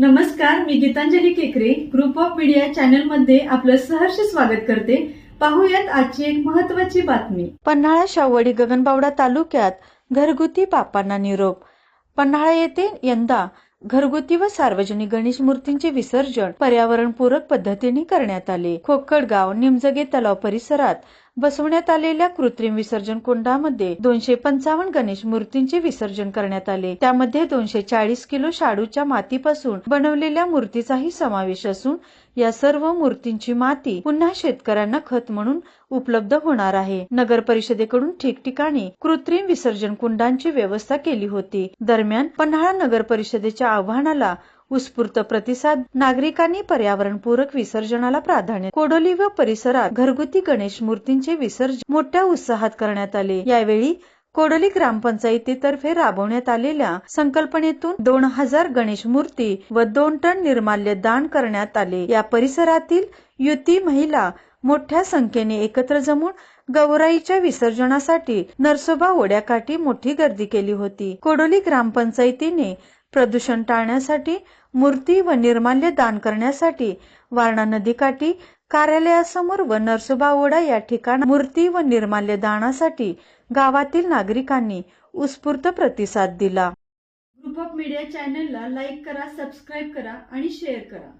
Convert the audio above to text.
नमस्कार मी गीतांजली केकरे. Group of media चॅनलमध्ये आपलं सहर्ष स्वागत करते. पाहूयात आजची एक महत्वाची बातमी. पन्हाळा शावडी गगनबावडा तालुक्यात घरगुती बापांना निरोप. पन्हाळा येथे यंदा घरगुती व सार्वजनिक गणेश मूर्तींचे विसर्जन पर्यावरणपूरक पद्धतीने करण्यात आले. खोकडगाव निमजगे तलाव परिसरात बसवण्यात आलेल्या कृत्रिम विसर्जन कुंडामध्ये दोनशे पंचावन्न गणेश मूर्तींचे विसर्जन करण्यात आले. त्यामध्ये दोनशे चाळीस किलो शाडूच्या मातीपासून बनवलेल्या मूर्तीचाही समावेश असून या सर्व मूर्तींची माती पुन्हा शेतकऱ्यांना खत म्हणून उपलब्ध होणार आहे. नगर परिषदेकडून ठिकठिकाणी कृत्रिम विसर्जन कुंडांची व्यवस्था केली होती. दरम्यान पन्हाळा नगर परिषदेच्या आव्हानाला उत्स्फूर्त प्रतिसाद नागरिकांनी पर्यावरणपूरक विसर्जनाला प्राधान्य कोडोली व परिसरात घरगुती गणेश मूर्तींचे विसर्जन मोठ्या उत्साहात करण्यात आले. यावेळी कोडोली ग्रामपंचायतीतर्फे राबवण्यात आलेल्या संकल्पनेतून दोन हजार गणेश मूर्ती व दोन टन निर्माल्य दान करण्यात आले. या परिसरातील युती महिला मोठ्या संख्येने एकत्र जमून गौराईच्या विसर्जनासाठी नरसोबा ओढ्याकाठी मोठी गर्दी केली होती. कोडोली ग्रामपंचायतीने प्रदूषण टाळण्यासाठी मूर्ती व निर्माल्य दान करण्यासाठी वारणा नदीकाठी कार्यालयासमोर व नरसोबा ओढा या ठिकाणी मूर्ती व निर्माल्य दानासाठी गावातील नागरिकांनी उत्स्फूर्त प्रतिसाद दिला. ग्रुप ऑफ मीडिया चॅनलला लाईक करा सबस्क्राईब करा आणि शेअर करा.